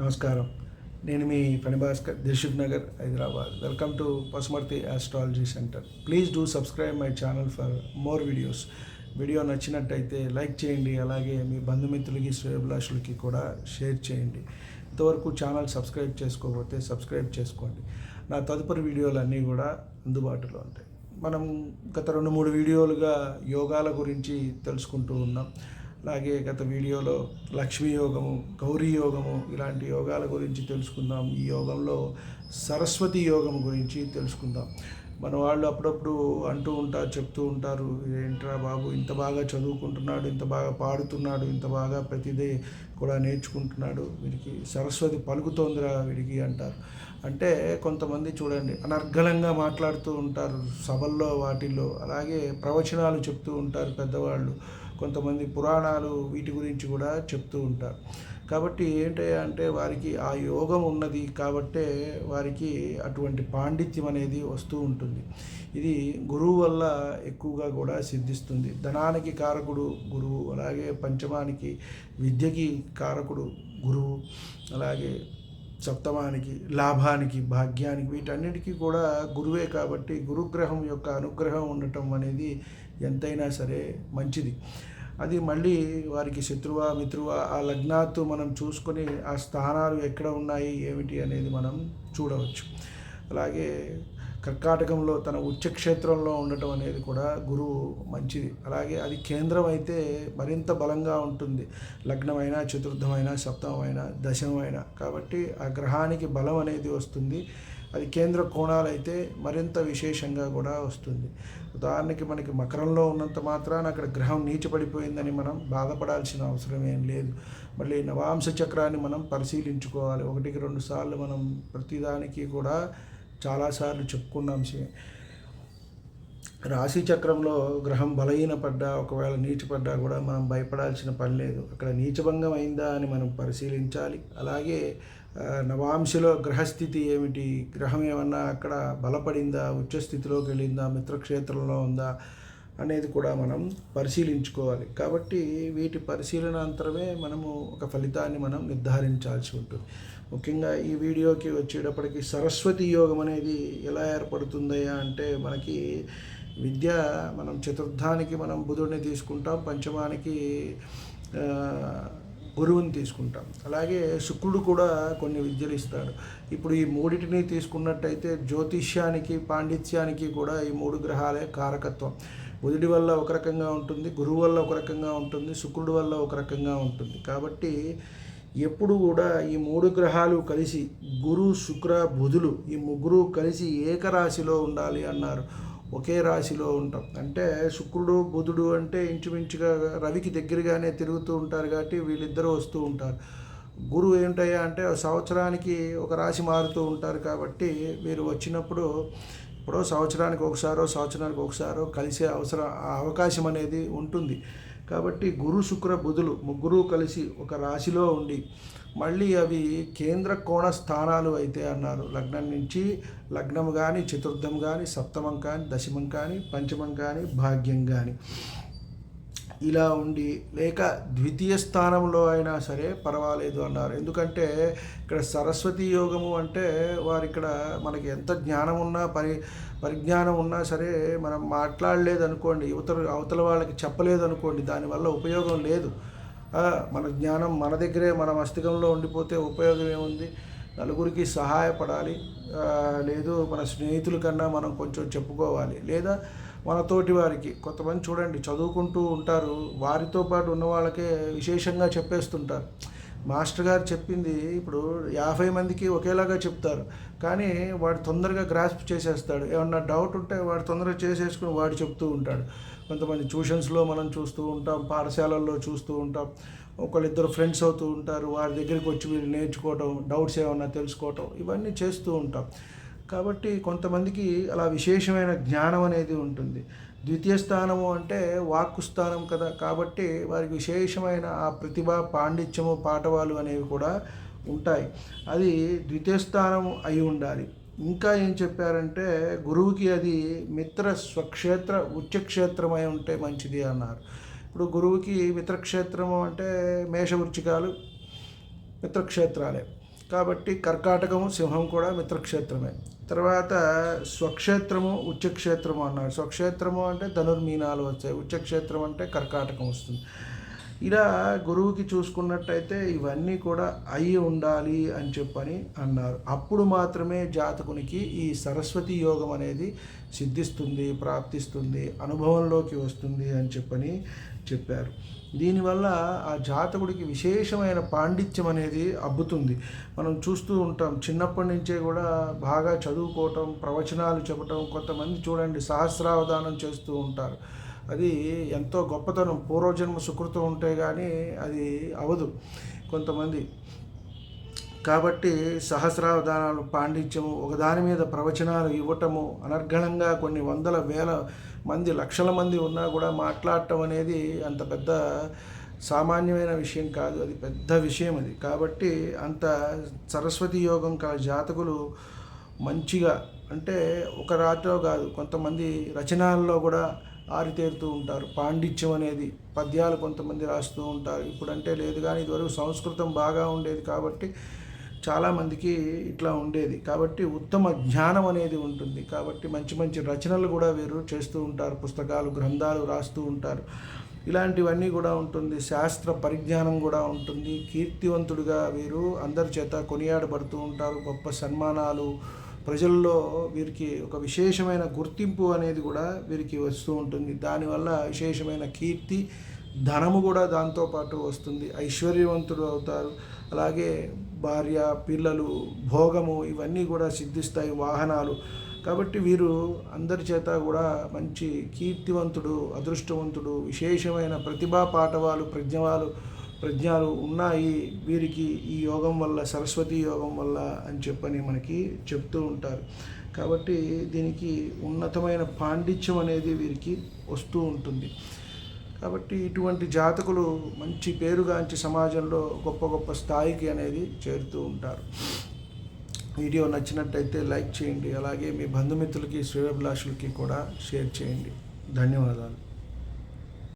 నమస్కారం. నేను మీ Phanibhaskar Dilsukhnagar Hyderabad. Welcome to Pasumarthi astrology centre please do subscribe my channel for more videos video నచ్చినట్టయితే like చేయండి అలాగే మీ బంధుమిత్రులకి శ్రేయభిలాషులకి కూడా షేర్ చేయండి. ఇంతవరకు ఛానల్ సబ్స్క్రైబ్ చేసుకోకపోతే సబ్స్క్రైబ్ చేసుకోండి. నా తదుపరి వీడియోలన్నీ కూడా అందుబాటులో ఉంటాయి. మనం గత రెండు మూడు వీడియోలుగా యోగాల గురించి తెలుసుకుంటూ ఉన్నాం. అలాగే గత వీడియోలో లక్ష్మీ యోగము గౌరీ యోగము ఇలాంటి యోగాల గురించి తెలుసుకుందాం. ఈ యోగంలో సరస్వతి యోగం గురించి తెలుసుకుందాం. మన వాళ్ళు అప్పుడప్పుడు అంటూ ఉంటారు చెప్తూ ఉంటారు ఏంట్రా బాబు ఇంత బాగా చదువుకుంటున్నాడు ఇంత బాగా పాడుతున్నాడు ఇంత బాగా ప్రతిదీ కూడా నేర్చుకుంటున్నాడు వీడికి సరస్వతి పలుకుతోందిరా వీడికి అంటారు. అంటే కొంతమంది చూడండి అనర్గళంగా మాట్లాడుతూ ఉంటారు సభల్లో వాటిల్లో అలాగే ప్రవచనాలు చెప్తూ ఉంటారు పెద్దవాళ్ళు. కొంతమంది పురాణాలు వీటి గురించి కూడా చెప్తూ ఉంటారు. కాబట్టి ఏంటి అంటే వారికి ఆ యోగం ఉన్నది కాబట్టే వారికి అటువంటి పాండిత్యం అనేది వస్తూ ఉంటుంది. ఇది గురువు వల్ల ఎక్కువగా కూడా సిద్ధిస్తుంది. ధనానికి కారకుడు గురువు అలాగే పంచమానికి విద్యకి కారకుడు గురువు అలాగే సప్తమానికి లాభానికి భాగ్యానికి వీటన్నిటికీ కూడా గురువే కాబట్టి గురుగ్రహం యొక్క అనుగ్రహం ఉండటం అనేది ఎంతైనా సరే మంచిది. అది మళ్ళీ వారికి శత్రువా మిత్రువా ఆ లగ్నాత్తు మనం చూసుకొని ఆ స్థానాలు ఎక్కడ ఉన్నాయి ఏమిటి అనేది మనం చూడవచ్చు. అలాగే కర్కాటకంలో తన ఉచ్చక్షేత్రంలో ఉండటం అనేది కూడా గురువు మంచిది. అలాగే అది కేంద్రం అయితే మరింత బలంగా ఉంటుంది. లగ్నమైన చతుర్థమైన సప్తమైన దశమైన కాబట్టి ఆ గ్రహానికి బలం అనేది వస్తుంది. అది కేంద్ర కోణాలు అయితే మరింత విశేషంగా కూడా వస్తుంది. ఉదాహరణకి మనకి మకరంలో ఉన్నంత మాత్రాన అక్కడ గ్రహం నీచపడిపోయిందని మనం బాధపడాల్సిన అవసరం ఏం లేదు. మళ్ళీ నవాంశ చక్రాన్ని మనం పరిశీలించుకోవాలి. ఒకటికి రెండు సార్లు మనం ప్రతిదానికి కూడా చాలాసార్లు చెప్పుకున్నాం సి- రాశి చక్రంలో గ్రహం బలహీనపడ్డా ఒకవేళ నీచపడ్డా కూడా మనం భయపడాల్సిన పని లేదు. అక్కడ నీచభంగం అయిందా అని మనం పరిశీలించాలి. అలాగే నవాంశిలో నవాంశలో గ్రహస్థితి ఏమిటి? గ్రహం ఏమన్నా అక్కడ బలపడిందా? ఉచ్చస్థితిలోకి వెళ్ళిందా? మిత్రక్షేత్రంలో ఉందా? అనేది కూడా మనం పరిశీలించుకోవాలి. కాబట్టి వీటి పరిశీలన అంతరమే మనము ఒక ఫలితాన్ని మనం నిర్ధారించాల్సి ఉంటుంది. ముఖ్యంగా ఈ వీడియోకి వచ్చేటప్పటికి సరస్వతి యోగం అనేది ఎలా ఏర్పడుతుందయ్యా అంటే మనకి విద్య మనం చతుర్థానికి మనం బుధుడిని తీసుకుంటాం పంచమానికి గురువుని తీసుకుంటాం. అలాగే శుక్రుడు కూడా కొన్ని విద్యలు ఇస్తాడు. ఇప్పుడు ఈ మూడిటిని తీసుకున్నట్టయితే జ్యోతిష్యానికి పాండిత్యానికి కూడా ఈ మూడు గ్రహాలే కారకత్వం. బుధుడి వల్ల ఒక రకంగా ఉంటుంది గురువు వల్ల ఒక రకంగా ఉంటుంది శుక్రుడి వల్ల ఒక రకంగా ఉంటుంది. కాబట్టి ఎప్పుడు కూడా ఈ మూడు గ్రహాలు కలిసి గురు శుక్ర బుధులు ఈ ముగ్గురు కలిసి ఏకరాశిలో ఉండాలి అన్నారు. ఒకే రాశిలో ఉంటాం. అంటే శుక్రుడు బుధుడు అంటే ఇంచుమించుగా రవికి దగ్గరగానే తిరుగుతూ ఉంటారు కాబట్టి వీళ్ళిద్దరూ వస్తూ ఉంటారు. గురువు ఏమిటయ్యా అంటే సంవత్సరానికి ఒక రాశి మారుతూ ఉంటారు కాబట్టి వీరు వచ్చినప్పుడు ఇప్పుడు సంవత్సరానికి ఒకసారో సంవత్సరానికి ఒకసారో కలిసే అవసరం ఆ అవకాశం అనేది ఉంటుంది. కాబట్టి గురు శుక్ర బుధులు ముగ్గురు కలిసి ఒక రాశిలో ఉండి మళ్ళీ అవి కేంద్ర కోణ స్థానాలు అయితే అన్నారు. లగ్నం నుంచి లగ్నం కానీ చతుర్థం కానీ సప్తమం కానీ దశమం కానీ పంచమం కానీ భాగ్యం కానీ ఇలా ఉండి లేక ద్వితీయ స్థానంలో అయినా సరే పర్వాలేదు అన్నారు. ఎందుకంటే ఇక్కడ సరస్వతి యోగము అంటే వారు ఇక్కడ మనకి ఎంత జ్ఞానం ఉన్నా పరి పరిజ్ఞానం ఉన్నా సరే మనం మాట్లాడలేదు అనుకోండి యువతలు అవతల వాళ్ళకి చెప్పలేదు అనుకోండి దానివల్ల ఉపయోగం లేదు. మన జ్ఞానం మన దగ్గరే మన మస్తికంలో ఉండిపోతే ఉపయోగం ఏముంది? నలుగురికి సహాయపడాలి. లేదు మన స్నేహితుల కన్నా మనం కొంచెం చెప్పుకోవాలి. లేదా మన తోటి వారికి. కొంతమంది చూడండి చదువుకుంటూ ఉంటారు. వారితో పాటు ఉన్న వాళ్ళకే విశేషంగా చెప్పేస్తుంటారు. మాస్టర్ గారు చెప్పింది ఇప్పుడు యాభై మందికి ఒకేలాగా చెప్తారు. కానీ వాడు తొందరగా గ్రాస్ప్ చేసేస్తాడు. ఏమన్నా డౌట్ ఉంటే వాడు తొందరగా చేసేసుకుని వాడు చెప్తూ ఉంటాడు. కొంతమంది ట్యూషన్స్లో మనం చూస్తూ ఉంటాం పాఠశాలల్లో చూస్తూ ఉంటాం. ఒకళ్ళిద్దరు ఫ్రెండ్స్ అవుతూ ఉంటారు. వారి దగ్గరికి వచ్చి వీళ్ళు నేర్చుకోవటం డౌట్స్ ఏమన్నా తెలుసుకోవటం ఇవన్నీ చేస్తూ ఉంటాం. కాబట్టి కొంతమందికి అలా విశేషమైన జ్ఞానం అనేది ఉంటుంది. ద్వితీయ స్థానము అంటే వాక్కు స్థానం కదా కాబట్టి వారికి విశేషమైన ఆ ప్రతిభ పాండిత్యము పాఠవాలు అనేవి కూడా ఉంటాయి. అది ద్వితీయ స్థానం అయి ఉండాలి. ఇంకా ఏం చెప్పారంటే గురువుకి అది మిత్ర స్వక్షేత్ర ఉచ్చక్షేత్రమై ఉంటే మంచిది అన్నారు. ఇప్పుడు గురువుకి మిత్రక్షేత్రము అంటే మేషవృచ్చికాలు మిత్రక్షేత్రాలే. కాబట్టి కర్కాటకము సింహం కూడా మిత్రక్షేత్రమే. తర్వాత స్వక్షేత్రము ఉచ్చక్షేత్రము అన్నారు స్వక్షేత్రము అంటే ధనుర్మీనాలు వచ్చాయి. ఉచ్చక్షేత్రం అంటే కర్కాటకం వస్తుంది. ఇలా గురువుకి చూసుకున్నట్టయితే ఇవన్నీ కూడా అయి ఉండాలి అని చెప్పని అన్నారు. అప్పుడు మాత్రమే జాతకునికి ఈ సరస్వతి యోగం అనేది సిద్ధిస్తుంది ప్రాప్తిస్తుంది అనుభవంలోకి వస్తుంది అని చెప్పని చెప్పారు. దీనివల్ల ఆ జాతకుడికి విశేషమైన పాండిత్యం అనేది అబ్బుతుంది. మనం చూస్తూ ఉంటాం చిన్నప్పటి నుంచే కూడా బాగా చదువుకోవటం ప్రవచనాలు చెప్పటం కొంతమంది చూడండి సహస్రావధానం చేస్తూ ఉంటారు. అది ఎంతో గొప్పతనం పూర్వజన్మ సుకృతం ఉంటే కానీ అది అవదు కొంతమంది. కాబట్టి సహస్రావధానాలు పాండిత్యము ఒకదాని మీద ప్రవచనాలు ఇవ్వటము అనర్గళంగా కొన్ని వందల వేల మంది లక్షల మంది ఉన్నా కూడా మాట్లాడటం అనేది అంత పెద్ద సామాన్యమైన విషయం కాదు. అది పెద్ద విషయం అది. కాబట్టి అంత సరస్వతి యోగం కా జాతకులు మంచిగా అంటే ఒక రాత్రో కాదు కొంతమంది రచనల్లో కూడా ఆరితేరుతూ ఉంటారు. పాండిత్యం అనేది పద్యాలు కొంతమంది రాస్తూ ఉంటారు. ఇప్పుడంటే లేదు కానీ ఇదివరకు సంస్కృతం బాగా ఉండేది కాబట్టి చాలామందికి ఇట్లా ఉండేది. కాబట్టి ఉత్తమ జ్ఞానం అనేది ఉంటుంది. కాబట్టి మంచి మంచి రచనలు కూడా వీరు చేస్తూ ఉంటారు. పుస్తకాలు గ్రంథాలు రాస్తూ ఉంటారు. ఇలాంటివన్నీ కూడా ఉంటుంది. శాస్త్ర పరిజ్ఞానం కూడా ఉంటుంది. కీర్తివంతుడిగా వీరు అందరి చేత కొనియాడబడుతూ ఉంటారు. గొప్ప సన్మానాలు ప్రజల్లో వీరికి ఒక విశేషమైన గుర్తింపు అనేది కూడా వీరికి వస్తూ ఉంటుంది. దానివల్ల విశేషమైన కీర్తి ధనము కూడా దాంతోపాటు వస్తుంది. ఐశ్వర్యవంతుడు అవుతారు. అలాగే భార్య పిల్లలు భోగము ఇవన్నీ కూడా సిద్ధిస్తాయి వాహనాలు. కాబట్టి వీరు అందరి చేత కూడా మంచి కీర్తివంతుడు అదృష్టవంతుడు విశేషమైన ప్రతిభా పాఠవాలు ప్రజ్ఞవాలు ప్రజ్ఞాలు ఉన్నాయి వీరికి ఈ యోగం వల్ల సరస్వతి యోగం వల్ల అని చెప్పని మనకి చెప్తూ ఉంటారు. కాబట్టి దీనికి ఉన్నతమైన పాండిత్యం అనేది వీరికి వస్తూ ఉంటుంది. కాబట్టి ఇటువంటి జాతకులు మంచి పేరుగాంచి సమాజంలో గొప్ప గొప్ప స్థాయికి అనేది చేరుతూ ఉంటారు. వీడియో నచ్చినట్టయితే లైక్ చేయండి. అలాగే మీ బంధుమిత్రులకి శ్రేయభిలాషులకి కూడా షేర్ చేయండి. ధన్యవాదాలు.